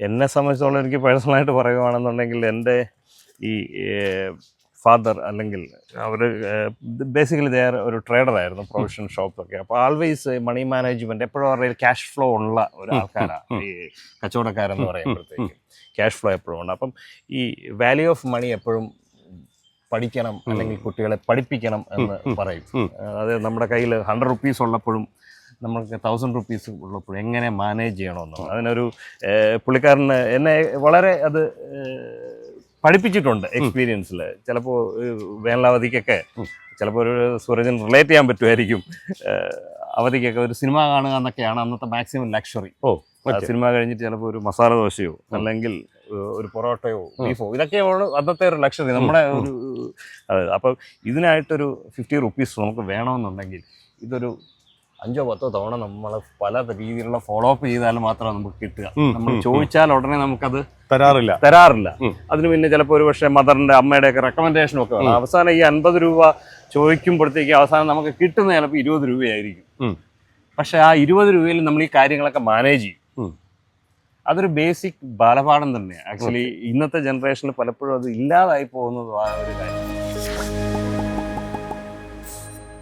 എന്നെ സംബന്ധിച്ചോളം എനിക്ക് പേഴ്സണലായിട്ട് പറയുകയാണെന്നുണ്ടെങ്കിൽ എന്റെ ഈ ഫാദർ അല്ലെങ്കിൽ അവർ ബേസിക്കലി ദയർ ഒരു ട്രേഡറായിരുന്നു ആയിരുന്നു പ്രൊഫഷണൽ ഷോപ്പൊക്കെ അപ്പോൾ ആൾവേസ് മണി മാനേജ്മെന്റ് എപ്പോഴും അവരുടെ ക്യാഷ് ഫ്ലോ ഉള്ള ഒരു ആൾക്കാരാണ് ഈ കച്ചവടക്കാരെന്ന് പറയുമ്പോഴത്തേക്കും. ക്യാഷ് ഫ്ലോ എപ്പോഴും ഉണ്ട്. അപ്പം ഈ വാല്യൂ ഓഫ് മണി എപ്പോഴും പഠിക്കണം അല്ലെങ്കിൽ കുട്ടികളെ പഠിപ്പിക്കണം എന്ന് പറയും. അതായത് നമ്മുടെ കയ്യിൽ ഹൺഡ്രഡ് റുപ്പീസ് ഉള്ളപ്പോഴും നമുക്ക് തൗസൻഡ് റുപ്പീസ് ഉള്ളപ്പോൾ എങ്ങനെ മാനേജ് ചെയ്യണമെന്ന് അതിനൊരു പുള്ളിക്കാരന് എന്നെ വളരെ അത് പഠിപ്പിച്ചിട്ടുണ്ട് എക്സ്പീരിയൻസിൽ ചിലപ്പോൾ വേനലവധിക്കൊക്കെ ചിലപ്പോൾ ഒരു സൂരജൻ റിലേറ്റ് ചെയ്യാൻ പറ്റുമായിരിക്കും. അവധിക്കൊക്കെ ഒരു സിനിമ കാണുക എന്നൊക്കെയാണ് അന്നത്തെ മാക്സിമം ലക്ഷറി ഓ സിനിമ കഴിഞ്ഞിട്ട് ചിലപ്പോൾ ഒരു മസാല ദോശയോ അല്ലെങ്കിൽ ഒരു പൊറോട്ടയോ ബീഫോ ഇതൊക്കെയാണ് അന്നത്തെ ഒരു ലക്ഷറി നമ്മുടെ ഒരു അപ്പം ഇതിനായിട്ടൊരു ഫിഫ്റ്റി റുപ്പീസ് നമുക്ക് വേണമെന്നുണ്ടെങ്കിൽ ഇതൊരു അഞ്ചോ പത്തോ തവണ നമ്മൾ പല രീതിയിലുള്ള ഫോളോ അപ്പ് ചെയ്താൽ മാത്രമേ നമുക്ക് കിട്ടുക. നമ്മൾ ചോദിച്ചാൽ ഉടനെ നമുക്കത് തരാറില്ല. തരാറില്ല. അതിന് പിന്നെ ചിലപ്പോൾ ഒരു പക്ഷേ മദറിന്റെ അമ്മയുടെ ഒക്കെ റെക്കമെൻഡേഷൻ ഒക്കെ വേണം അവസാനം ഈ അൻപത് രൂപ ചോദിക്കുമ്പോഴത്തേക്ക് അവസാനം നമുക്ക് കിട്ടുന്ന ചിലപ്പോൾ ഇരുപത് രൂപയായിരിക്കും. പക്ഷെ ആ ഇരുപത് രൂപയിൽ നമ്മൾ ഈ കാര്യങ്ങളൊക്കെ മാനേജ് ചെയ്യും. അതൊരു ബേസിക് ബാലപാഠം തന്നെയാണ് ആക്ച്വലി ഇന്നത്തെ ജനറേഷനിൽ പലപ്പോഴും അത് ഇല്ലാതായി പോകുന്നതും ആ ഒരു കാര്യം.